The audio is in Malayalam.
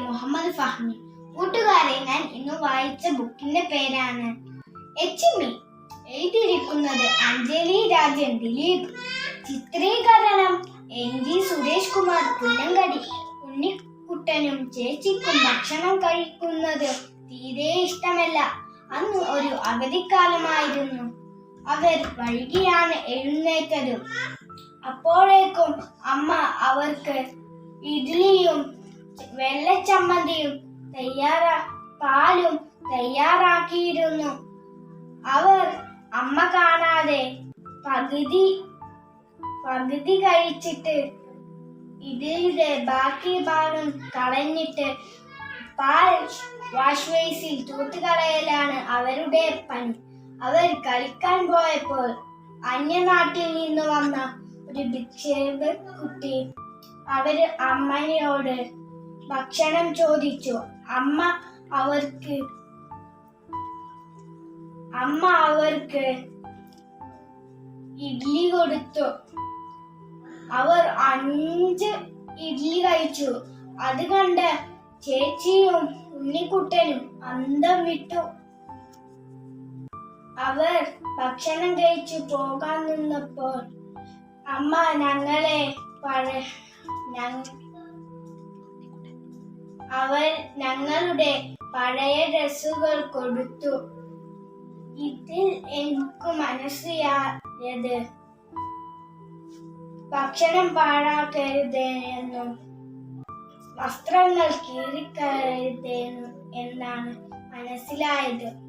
മുഹമ്മദ് ഫഹ്മി. കൂട്ടുകാരെ ഞാൻ ഇന്ന് വായിച്ച ബുക്കിന്റെ പേരാണ്. എച്ചിമി എഴുതിയിരിക്കുന്നത് അഞ്ജലി രാജൻ ദിലീപ്. ചിത്രീകരണം എൻ ജി സുരേഷ് കുമാർ പുല്ലങ്കടി ഉണ്ണിക്കുട്ടനും ചേച്ചിക്കും ഭക്ഷണം കഴിക്കുന്നത് തീരെ ഇഷ്ടമല്ല. അന്ന് ഒരു അവധിക്കാലമായിരുന്നു. അവർ വൈകിയാണ് എഴുന്നേറ്റത്. അപ്പോഴേക്കും അമ്മ അവർക്ക് ഇഡ്ലിയും വെള്ളച്ചമ്മന്തിയും തയ്യാറാ പാലും തയ്യാറാക്കിയിരുന്നു. അവർ അമ്മ കാണാതെ പകുതി പകുതി കഴിച്ചിട്ട് ഇതിന്റെ ബാക്കി ഭാഗം കളഞ്ഞിട്ട് പാൽ വാഷ് ബേസിൽ തൂത്തുകളയലാണ് അവരുടെ പണി. അവർ കളിക്കാൻ പോയപ്പോൾ അന്യനാട്ടിൽ നിന്ന് വന്ന ഒരു ഭിക്ഷേപ കുട്ടി അവർ അമ്മയോട് ഭക്ഷണം ചോദിച്ചു. അമ്മ അവർക്ക് അമ്മ അവർക്ക് ഇഡ്ലി കൊടുത്തു. അവർ അഞ്ച് ഇഡ്ലി കഴിച്ചു. അത് കണ്ട് ചേച്ചിയും ഉണ്ണിക്കുട്ടനും അന്തം വിട്ടു. അവർ ഭക്ഷണം കഴിച്ചു പോകാൻ നിന്നപ്പോൾ അമ്മ ഞങ്ങളെ പഴ ഞങ്ങ- അവർ ഞങ്ങളുടെ പഴയ ഡ്രസ്സുകൾ കൊടുത്തു. ഇതിൽ എനിക്ക് മനസ്സിലായത് ഭക്ഷണം പാഴാക്കരുത് എന്നും വസ്ത്രങ്ങൾ കീറിക്കരുത് എന്നാണ് മനസ്സിലായത്.